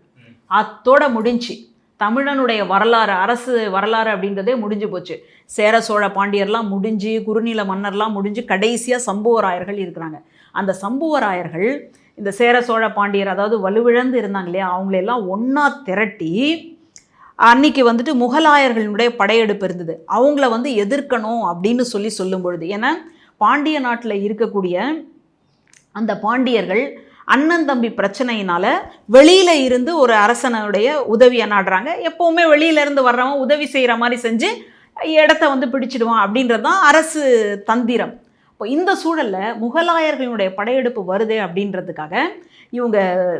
அத்தோட முடிஞ்சு தமிழனுடைய வரலாறு அரசு வரலாறு அப்படின்றதே முடிஞ்சு போச்சு. சேர சோழ பாண்டியர்லாம் முடிஞ்சு குறுநில மன்னர்லாம் முடிஞ்சு கடைசியாக சம்புவராயர்கள் இருக்கிறாங்க. அந்த சம்புவராயர்கள் இந்த சேர சோழ பாண்டியர் அதாவது வலுவிழந்து இருந்தாங்க இல்லையா அவங்களெல்லாம் ஒன்றா திரட்டி அன்னைக்கு வந்துட்டு முகலாயர்களுடைய படையெடுப்பு இருந்தது. அவங்கள வந்து எதிர்க்கணும் அப்படின்னு சொல்லி சொல்லும் பொழுது ஏன்னா பாண்டிய நாட்டில் இருக்கக்கூடிய அந்த பாண்டியர்கள் அண்ணன் தம்பி பிரச்சனையினால வெளியில இருந்து ஒரு அரசனுடைய உதவியை நாடுறாங்க எப்பவுமே வெளியில இருந்து வர்றவன் உதவி செய்கிற மாதிரி செஞ்சு இடத்த வந்து பிடிச்சிடுவான் அப்படின்றது தான் அரசு தந்திரம். இப்போ இந்த சூழலில் முகலாயர்களுடைய படையெடுப்பு வருது அப்படின்றதுக்காக இவங்க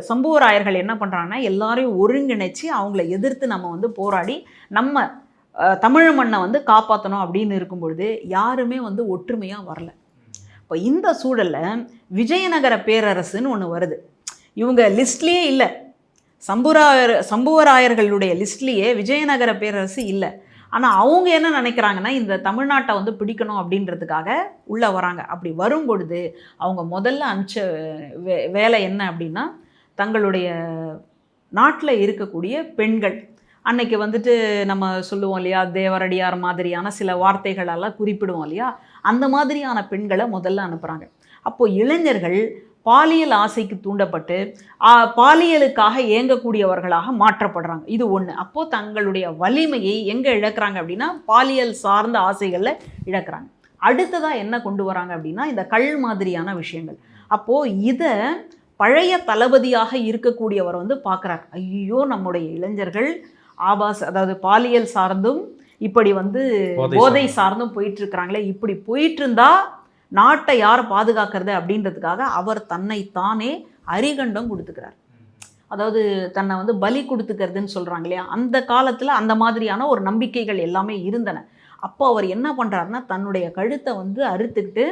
சம்புவராயர்கள் என்ன பண்ணுறாங்கன்னா எல்லாரையும் ஒருங்கிணைச்சு அவங்கள எதிர்த்து நம்ம வந்து போராடி நம்ம தமிழ் மண்ணை வந்து காப்பாற்றணும் அப்படின்னு இருக்கும் பொழுது யாருமே வந்து ஒற்றுமையாக வரல. இப்போ இந்த சூழலில் விஜயநகர பேரரசுன்னு ஒன்று வருது. இவங்க லிஸ்ட்லேயே இல்லை. சம்புராயர் சம்புவராயர்களுடைய லிஸ்ட்லேயே விஜயநகர பேரரசு இல்லை. ஆனால் அவங்க என்ன நினைக்கிறாங்கன்னா இந்த தமிழ்நாட்டை வந்து பிடிக்கணும் அப்படின்றதுக்காக உள்ளே வராங்க. அப்படி வரும் பொழுது அவங்க முதல்ல அனுப்பிச்ச வே வேலை என்ன அப்படின்னா தங்களுடைய நாட்டில் இருக்கக்கூடிய பெண்கள். அன்னைக்கு வந்துட்டு நம்ம சொல்லுவோம் இல்லையா தேவரடியார் மாதிரியான சில வார்த்தைகளெல்லாம் குறிப்பிடுவோம் இல்லையா அந்த மாதிரியான பெண்களை முதல்ல அனுப்புகிறாங்க அப்போது இளைஞர்கள் பாலியல் ஆசைக்கு தூண்டப்பட்டு பாலியலுக்காக இயங்கக்கூடியவர்களாக மாற்றப்படுறாங்க. இது ஒன்று அப்போது தங்களுடைய வலிமையை எங்கே இழக்கிறாங்க அப்படின்னா பாலியல் சார்ந்த ஆசைகளில் இழக்கிறாங்க. அடுத்ததாக என்ன கொண்டு வராங்க அப்படின்னா இந்த கல் மாதிரியான விஷயங்கள். அப்போது இதை பழைய தளபதியாக இருக்கக்கூடியவர் வந்து பார்க்குறார் ஐயோ நம்முடைய இளைஞர்கள் ஆபாஸ் அதாவது பாலியல் சார்ந்தும் இப்படி வந்து போதை சார்ந்தும் போயிட்டு இருக்கிறாங்களே இப்படி போயிட்டு இருந்தா நாட்டை யார் பாதுகாக்கிறது அப்படின்றதுக்காக அவர் தன்னை தானே அரிகண்டம் கொடுத்துக்கிறார். அதாவது தன்னை வந்து பலி கொடுத்துக்கிறதுன்னு சொல்கிறாங்க இல்லையா? அந்த காலத்தில் அந்த மாதிரியான ஒரு நம்பிக்கைகள் எல்லாமே இருந்தன. அப்போ அவர் என்ன பண்ணுறாருன்னா தன்னுடைய கழுத்தை வந்து அறுத்துக்கிட்டு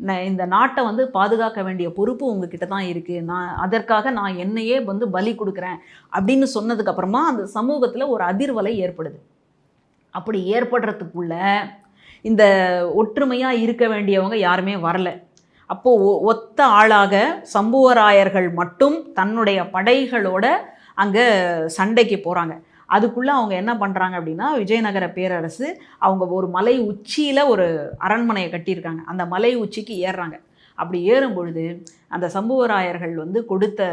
"நான் இந்த நாட்டை வந்து பாதுகாக்க வேண்டிய பொறுப்பு உங்ககிட்ட தான் இருக்குது நான் அதற்காக நான் என்னையே வந்து பலி கொடுக்குறேன் அப்படின்னு சொன்னதுக்கப்புறமா அந்த சமூகத்தில் ஒரு அதிர்வலை ஏற்படுது. அப்படி ஏற்படுறதுக்குள்ள இந்த ஒற்றுமையாக இருக்க வேண்டியவங்க யாருமே வரல. அப்போது ஒத்த ஆளாக சம்புவராயர்கள் மட்டும் தன்னுடைய படைகளோட அங்கே சண்டைக்கு போகிறாங்க அதுக்குள்ளே அவங்க என்ன பண்ணுறாங்க அப்படின்னா விஜயநகர பேரரசு அவங்க ஒரு மலை உச்சியில் ஒரு அரண்மனையை கட்டியிருக்காங்க. அந்த மலை உச்சிக்கு ஏறுறாங்க. அப்படி ஏறும் பொழுது அந்த சம்புவராயர்கள் வந்து கொடுத்த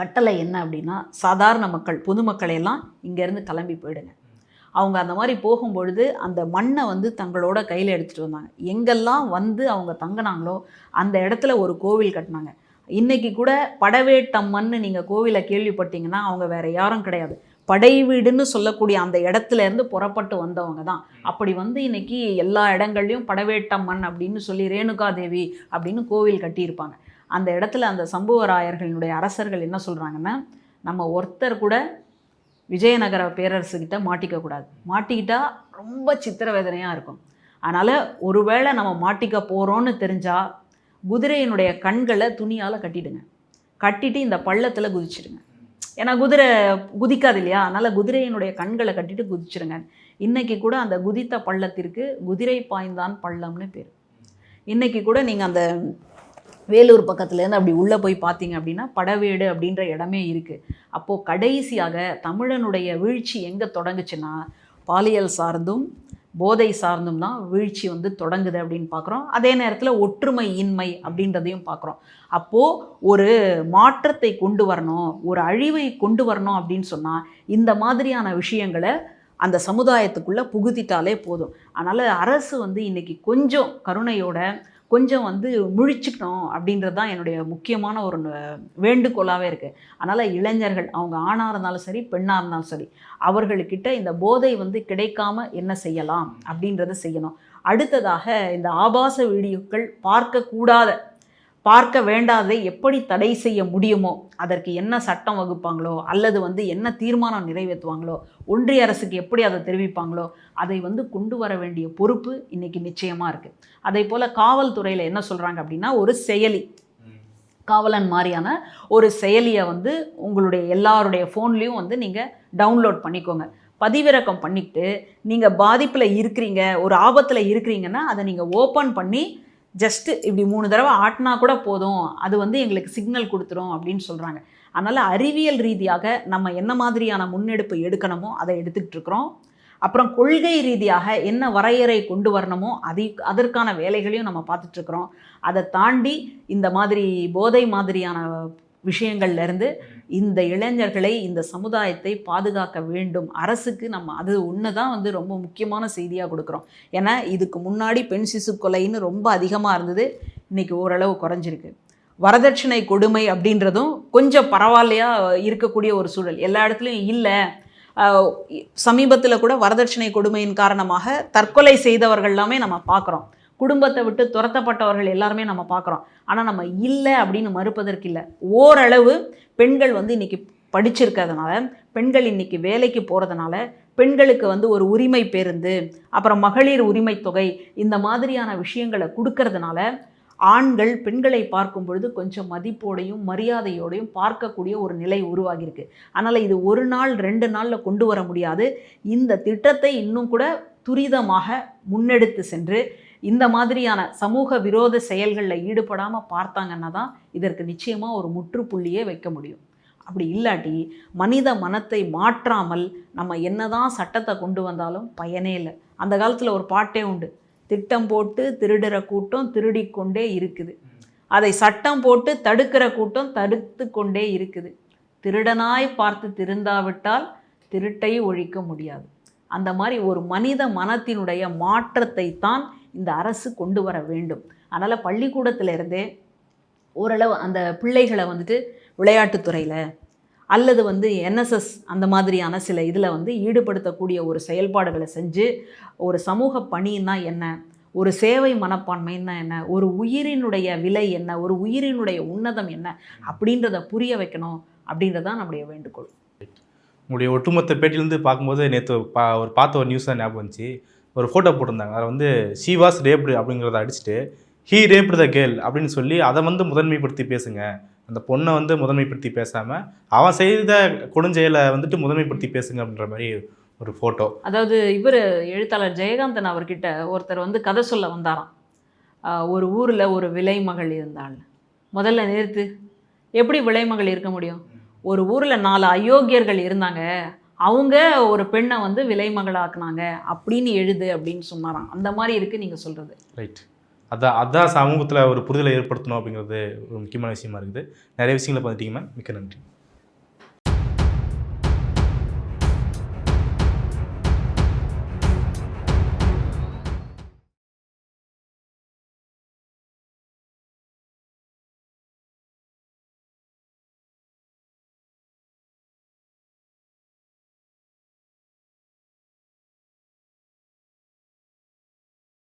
கட்டளை என்ன அப்படின்னா சாதாரண மக்கள் பொதுமக்களை எல்லாம் இங்கேருந்து கிளம்பி போயிடுங்க. அவங்க அந்த மாதிரி போகும்பொழுது அந்த மண்ணை வந்து தங்களோட கையில் எடுத்துகிட்டு வந்தாங்க. எங்கெல்லாம் வந்து அவங்க தங்கினாங்களோ அந்த இடத்துல ஒரு கோவில் கட்டினாங்க. இன்னைக்கு கூட படவேட்டம்மன்னு நீங்கள் கோவிலை கேள்விப்பட்டீங்கன்னா அவங்க வேற யாரும் கிடையாது. படை வீடுன்னு சொல்லக்கூடிய அந்த இடத்துல இருந்து புறப்பட்டு வந்தவங்க தான். அப்படி வந்து இன்னைக்கு எல்லா இடங்கள்லையும் படவேட்டம்மன் அப்படின்னு சொல்லி ரேணுகா தேவி அப்படின்னு கோவில் கட்டியிருப்பாங்க. அந்த இடத்துல அந்த சம்புவராயர்களுடைய அரசர்கள் என்ன சொல்கிறாங்கன்னா நம்ம ஒருத்தர் கூட விஜயநகர பேரரசுக்கிட்ட மாட்டிக்க கூடாது. மாட்டிக்கிட்டால் ரொம்ப சித்திரவேதனையாக இருக்கும். அதனால் ஒருவேளை நம்ம மாட்டிக்க போகிறோன்னு தெரிஞ்சால் குதிரையினுடைய கண்களை துணியால் கட்டிடுங்க. கட்டிட்டு இந்த பள்ளத்தில் குதிச்சிடுங்க. ஏன்னா குதிரை குதிக்காது இல்லையா? அதனால் குதிரையினுடைய கண்களை கட்டிட்டு குதிச்சிடுங்க. இன்றைக்கி கூட அந்த குதித்த பள்ளத்திற்கு குதிரை பாய்ந்தான் பள்ளம்னு பேர். இன்றைக்கி கூட நீங்கள் அந்த வேலூர் பக்கத்துலேருந்து அப்படி உள்ளே போய் பார்த்தீங்க அப்படின்னா படவேடு அப்படின்ற இடமே இருக்குது அப்போது கடைசியாக தமிழனுடைய வீழ்ச்சி எங்கே தொடங்குச்சுன்னா பாலியல் சார்ந்தும் போதை சார்ந்தும் தான் வீழ்ச்சி வந்து தொடங்குது அப்படின்னு பார்க்குறோம் அதே நேரத்தில் ஒற்றுமை இன்மை அப்படின்றதையும் பார்க்குறோம் அப்போது ஒரு மாற்றத்தை கொண்டு வரணும் ஒரு அழிவை கொண்டு வரணும் அப்படின்னு சொன்னால் இந்த மாதிரியான விஷயங்களை அந்த சமுதாயத்துக்குள்ளே புகுத்திட்டாலே போதும். அதனால் அரசு வந்து இன்றைக்கி கொஞ்சம் கருணையோட கொஞ்சம் வந்து முழிச்சுக்கணும் அப்படின்றது தான் என்னுடைய முக்கியமான ஒரு வேண்டுகோளாகவே இருக்குது அதனால் இளைஞர்கள் அவங்க ஆணாக இருந்தாலும் சரி பெண்ணாக இருந்தாலும் சரி அவர்களுக்கிட்ட இந்த போதை வந்து கிடைக்காம என்ன செய்யலாம் அப்படின்றத செய்யணும். அடுத்ததாக இந்த ஆபாச வீடியோக்கள் பார்க்கக்கூடாத பார்க்க வேண்டாதை எப்படி தடை செய்ய முடியுமோ அதற்கு என்ன சட்டம் வகுப்பாங்களோ அல்லது வந்து என்ன தீர்மானம் நிறைவேற்றுவாங்களோ ஒன்றிய அரசுக்கு எப்படி அதை தெரிவிப்பாங்களோ அதை வந்து கொண்டு வர வேண்டிய பொறுப்பு இன்னைக்கு நிச்சயமாக இருக்குது அதே போல் காவல்துறையில் என்ன சொல்கிறாங்க அப்படின்னா ஒரு செயலி காவலன் மாதிரியான ஒரு செயலியை வந்து உங்களுடைய எல்லாருடைய ஃபோன்லேயும் வந்து நீங்கள் டவுன்லோட் பண்ணிக்கோங்க. பதிவிறக்கம் பண்ணிக்கிட்டு நீங்கள் பாதிப்பில் இருக்கிறீங்க ஒரு ஆபத்தில் இருக்கிறீங்கன்னா அதை நீங்கள் ஓப்பன் பண்ணி ஜஸ்ட்டு இப்படி மூணு தடவை ஆட்டினா கூட போதும். அது வந்து எங்களுக்கு சிக்னல் கொடுத்துரும் அப்படின்னு சொல்கிறாங்க அதனால் அறிவியல் ரீதியாக நம்ம என்ன மாதிரியான முன்னெடுப்பு எடுக்கணுமோ அதை எடுத்துக்கிட்டு இருக்கிறோம். அப்புறம் கொள்கை ரீதியாக என்ன வரையறை கொண்டு வரணுமோ அதை அதற்கான வேலைகளையும் நம்ம பார்த்துட்ருக்குறோம் அதை தாண்டி இந்த மாதிரி போதை மாதிரியான விஷயங்கள்லேருந்து இந்த இளைஞர்களை இந்த சமுதாயத்தை பாதுகாக்க வேண்டும். அரசுக்கு நம்ம அது ஒன்று தான் வந்து ரொம்ப முக்கியமான செய்தியாக கொடுக்குறோம். ஏன்னா இதுக்கு முன்னாடி பெண் சிசு கொலைன்னு ரொம்ப அதிகமாக இருந்தது. இன்றைக்கி ஓரளவு குறைஞ்சிருக்கு. வரதட்சணை கொடுமை அப்படின்றதும் கொஞ்சம் பரவாயில்லையா இருக்கக்கூடிய ஒரு சூழல். எல்லா இடத்துலையும் இல்லை. சமீபத்தில் கூட வரதட்சணை கொடுமையின் காரணமாக தற்கொலை செய்தவர்கள் எல்லாமே நம்ம பார்க்குறோம் குடும்பத்தை விட்டு துரத்தப்பட்டவர்கள் எல்லாருமே நம்ம பார்க்குறோம். ஆனால் நம்ம இல்லை அப்படின்னு மறுப்பதற்கு இல்லை. ஓரளவு பெண்கள் வந்து இன்றைக்கி படிச்சிருக்கிறதுனால பெண்கள் இன்னைக்கு வேலைக்கு போகிறதுனால பெண்களுக்கு வந்து ஒரு உரிமை பேருந்து அப்புறம் மகளிர் உரிமை தொகை இந்த மாதிரியான விஷயங்களை கொடுக்கறதுனால ஆண்கள் பெண்களை பார்க்கும் பொழுது கொஞ்சம் மதிப்போடையும் மரியாதையோடையும் பார்க்கக்கூடிய ஒரு நிலை உருவாகியிருக்கு. அதனால் இது ஒரு நாள் ரெண்டு நாளில் கொண்டு வர முடியாது. இந்த திட்டத்தை இன்னும் கூட துரிதமாக முன்னெடுத்து சென்று இந்த மாதிரியான சமூக விரோத செயல்களில் ஈடுபடாமல் பார்த்தாங்கன்னா தான் இதற்கு நிச்சயமாக ஒரு முற்றுப்புள்ளியே வைக்க முடியும். அப்படி இல்லாட்டி மனித மனத்தை மாற்றாமல் நம்ம என்னதான் சட்டத்தை கொண்டு வந்தாலும் பயனே இல்லை. அந்த காலத்தில் ஒரு பாட்டே உண்டு. திட்டம் போட்டு திருடுற கூட்டம் திருடிக்கொண்டே இருக்குது. அதை சட்டம் போட்டு தடுக்கிற கூட்டம் தடுத்து கொண்டே இருக்குது. திருடனாய் பார்த்து திருந்தாவிட்டால் திருட்டை ஒழிக்க முடியாது. அந்த மாதிரி ஒரு மனித மனத்தினுடைய மாற்றத்தை தான் இந்த அரசு கொண்டு வர வேண்டும். அதனால் பள்ளிக்கூடத்திலிருந்தே ஓரளவு அந்த பிள்ளைகளை வந்துட்டு விளையாட்டுத்துறையில் அல்லது வந்து என்எஸ்எஸ் அந்த மாதிரியான சில இதில் வந்து ஈடுபடுத்தக்கூடிய ஒரு செயல்பாடுகளை செஞ்சு ஒரு சமூக பணின்னா என்ன? ஒரு சேவை மனப்பான்மைன்னா என்ன? ஒரு உயிரினுடைய விலை என்ன? ஒரு உயிரினுடைய உன்னதம் என்ன? அப்படின்றத புரிய வைக்கணும் அப்படின்றதான் நம்முடைய வேண்டுகோள். உங்களுடைய ஒட்டுமொத்த பேட்டிலேருந்து பார்க்கும்போது நேற்று பா ஒரு பார்த்த ஒரு நியூஸ் தான் ஞாபகம் வந்துச்சு. ஒரு ஃபோட்டோ போட்டிருந்தாங்க. அதில் வந்து ஷீ வாஸ் ரேப்டு அப்படிங்கிறத அடிச்சுட்டு ஹீ ரேப்டு த கேர்ள் அப்படின்னு சொல்லி அதை வந்து முதன்மைப்படுத்தி பேசுங்க. அந்த பொண்ணை வந்து முதன்மைப்படுத்தி பேசாமல் அவன் செய்த கொடுஞ்செயலை வந்துட்டு முதன்மைப்படுத்தி பேசுங்க அப்படின்ற மாதிரி ஒரு ஃபோட்டோ அதாவது இவர் எழுத்தாளர் ஜெயகாந்தன் அவர்கிட்ட ஒருத்தர் வந்து கதை சொல்ல வந்தாராம். ஒரு ஊரில் ஒரு விலைமகள் இருந்தாள். முதல்ல நிறுத்து. எப்படி விலைமகள் இருக்க முடியும்? ஒரு ஊரில் நாலு அயோக்கியர்கள் இருந்தாங்க. அவங்க ஒரு பெண்ணை வந்து விலை மகளாக்குனாங்க அப்படின்னு எழுது அப்படின்னு சொன்னாராம். அந்த மாதிரி இருக்குது நீங்கள் சொல்கிறது ரைட் அதான் அதான் சமூகத்தில் ஒரு புரிதலை ஏற்படுத்தணும் அப்படிங்கிறது ஒரு முக்கியமான விஷயமா இருக்குது. நிறைய விஷயங்களை பார்த்துட்டீங்க மேம் மிக்க நன்றி.